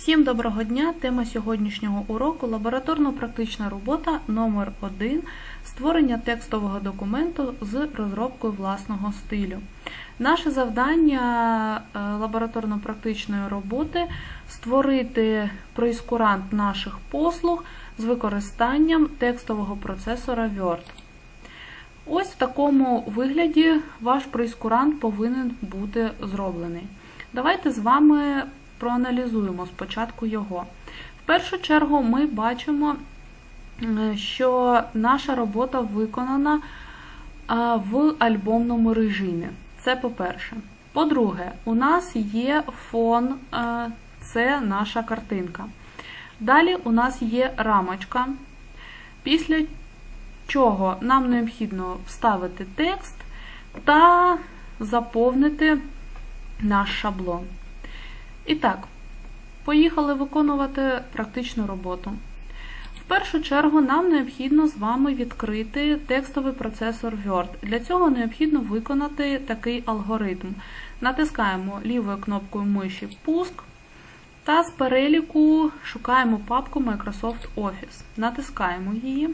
Всім доброго дня! Тема сьогоднішнього уроку лабораторно-практична робота номер 1 створення текстового документу з розробкою власного стилю. Наше завдання е, лабораторно-практичної роботи створити прейскурант наших послуг з використанням текстового процесора Word. Ось в такому вигляді ваш прейскурант повинен бути зроблений. Давайте з вами проаналізуємо спочатку його. В першу чергу ми бачимо, е, що наша робота виконана е, в альбомному режимі. Це по-перше. По-друге, у нас є фон, е, це наша картинка. Далі у нас є рамочка, після чого нам необхідно вставити текст та заповнити наш шаблон. І так, поїхали виконувати практичну роботу. В першу чергу нам необхідно з вами відкрити текстовий процесор Word. Для цього необхідно виконати такий алгоритм. Натискаємо лівою кнопкою миші Пуск та з переліку шукаємо папку Microsoft Office. Натискаємо її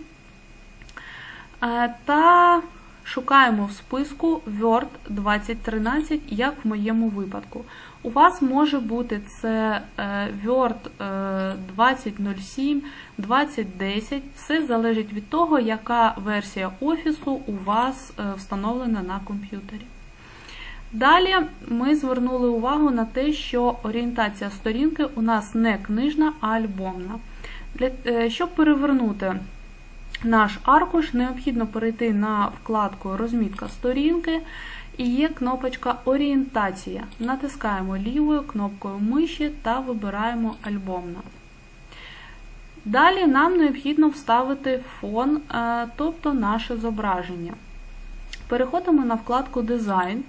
та шукаємо в списку Word 2013, як в моєму випадку. У вас може бути це Word 2007, 2010, все залежить від того, яка версія Офісу у вас встановлена на комп'ютері. Далі ми звернули увагу на те, що орієнтація сторінки у нас не книжна, а альбомна. Щоб перевернути наш аркуш, необхідно перейти на вкладку Розмітка сторінки і є кнопочка Орієнтація. Натискаємо лівою кнопкою миші та вибираємо альбомна. Далі нам необхідно вставити фон, тобто наше зображення. Переходимо на вкладку Дизайн.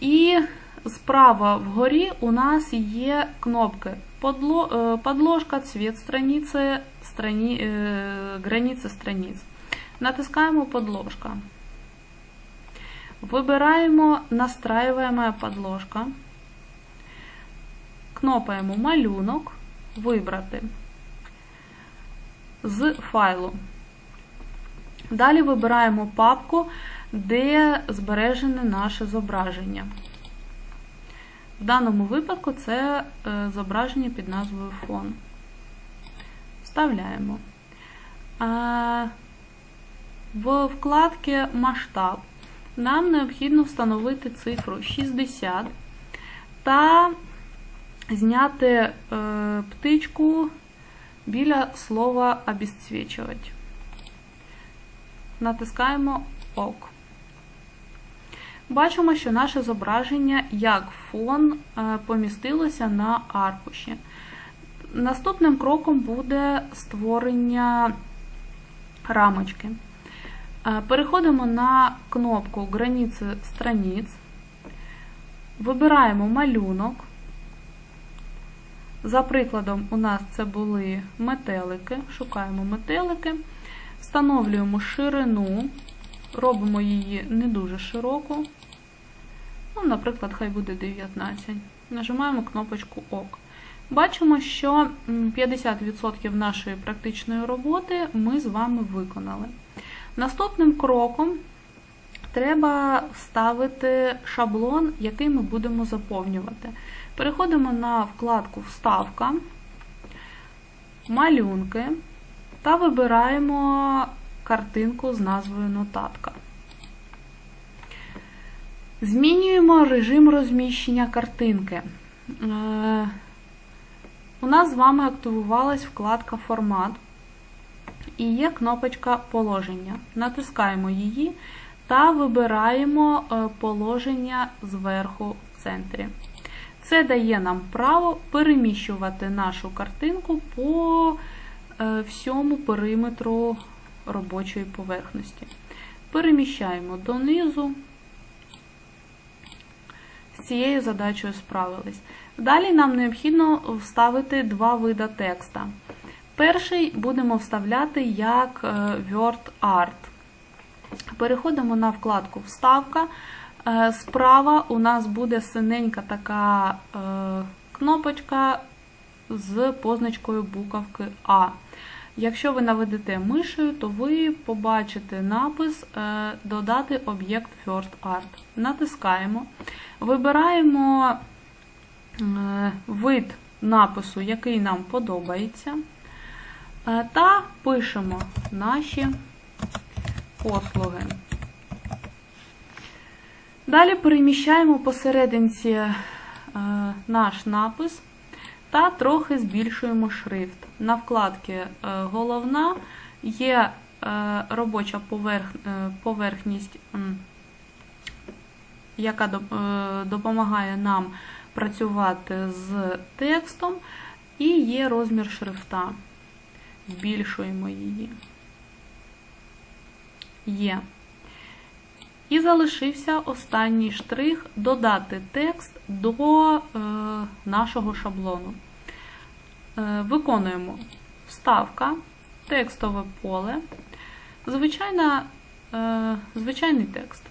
І справа вгорі у нас є кнопки подложка, цвет страницы, страни, границы страниц. Натискаємо подложка. Вибираємо настраиваемая подложка. Кнопаємо малюнок, вибрати з файлу. Далі вибираємо папку, де збережене наше зображення. В даному випадку це зображення під назвою фон. Вставляємо. В вкладці Масштаб нам необхідно встановити цифру 60 та зняти птичку біля слова обесцвічувати. Натискаємо ОК. Бачимо, що наше зображення як фон помістилося на аркуші. Наступним кроком буде створення рамочки. Переходимо на кнопку Границі страниць, вибираємо малюнок. За прикладом, у нас це були метелики, шукаємо метелики, встановлюємо ширину, робимо її не дуже широку. Ну, Наприклад, хай буде 19. Нажимаємо кнопочку ОК. Бачимо, що 50% нашої практичної роботи ми з вами виконали. Наступним кроком треба вставити шаблон, який ми будемо заповнювати. Переходимо на вкладку Вставка, малюнки та вибираємо картинку з назвою Нотатка. Змінюємо режим розміщення картинки. У нас з вами активувалась вкладка Формат і є кнопочка Положення. Натискаємо її та вибираємо положення зверху в центрі. Це дає нам право переміщувати нашу картинку по всьому периметру робочої поверхності. Переміщаємо донизу. Цією задачею справились. Далі нам необхідно вставити два види текста. Перший будемо вставляти як Word Art. Переходимо на вкладку Вставка. Справа у нас буде синенька така кнопочка з позначкою буковки А. Якщо ви наведете мишею, то ви побачите напис е, Додати об'єкт First Art. Натискаємо, вибираємо е, вид напису, який нам подобається, е, та пишемо наші послуги. Далі переміщаємо посерединці наш напис та трохи збільшуємо шрифт. На вкладці е, головна є е, робоча е, поверхність, яка допомагає нам працювати з текстом, і є розмір шрифта. Збільшуємо її. Є. І залишився останній штрих додати текст до е, нашого шаблону. Е, виконуємо вставка, текстове поле, звичайна, е, звичайний текст.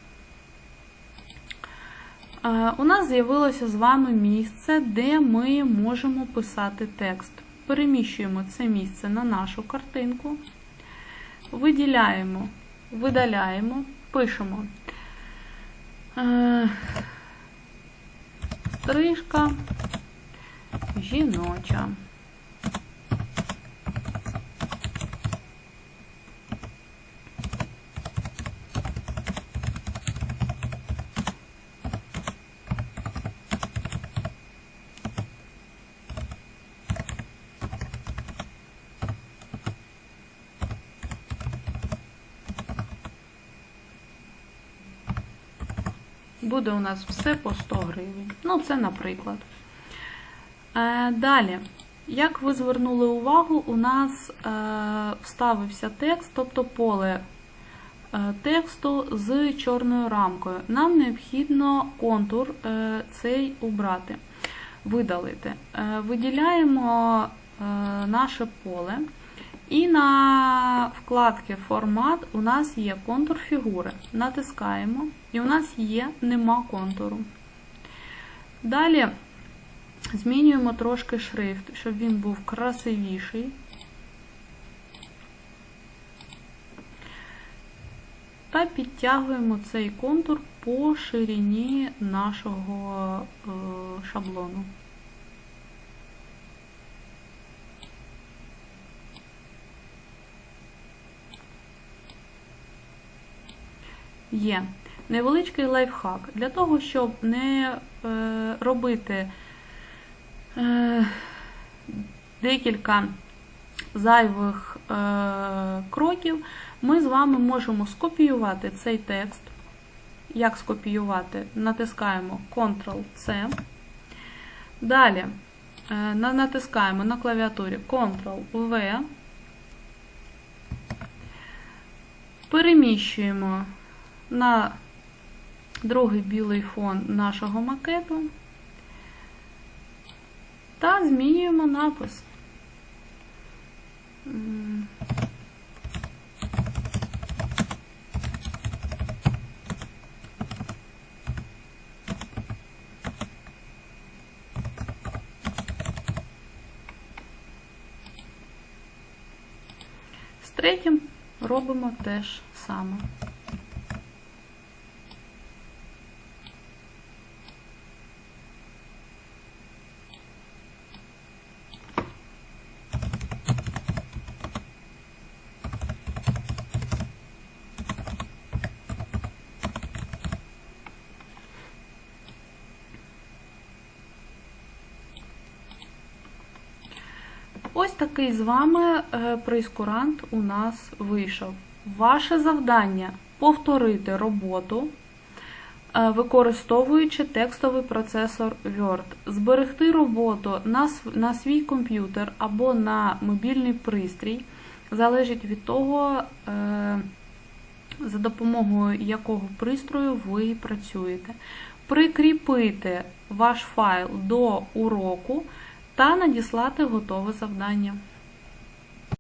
Е, у нас з'явилося з вами місце, де ми можемо писати текст. Переміщуємо це місце на нашу картинку, виділяємо, видаляємо, пишемо. Е, Стрижка жіноча. Буде у нас все по 100 гривень. Ну, це наприклад. Е, далі, як ви звернули увагу, у нас е, вставився текст, тобто поле е, тексту з чорною рамкою. Нам необхідно контур цей убрати, видалити. Виділяємо наше поле. І на вкладці Формат у нас є контур фігури. Натискаємо, і у нас є нема контуру. Далі змінюємо трошки шрифт, щоб він був красивіший. Та підтягуємо цей контур по ширині нашого е, шаблону. Є невеличкий лайфхак. Для того, щоб не е, робити е, декілька зайвих е, кроків, ми з вами можемо скопіювати цей текст. Як скопіювати? Натискаємо Ctrl-C. Далі е, натискаємо на клавіатурі Ctrl-V. Переміщуємо на другий білий фон нашого макету та змінюємо напис. З третім робимо те ж саме. Ось такий з вами е, прейскурант у нас вийшов. Ваше завдання повторити роботу, е, використовуючи текстовий процесор Word, зберегти роботу на, свій комп'ютер або на мобільний пристрій, залежить від того, е, за допомогою якого пристрою ви працюєте. Прикріпити ваш файл до уроку та надіслати готове завдання.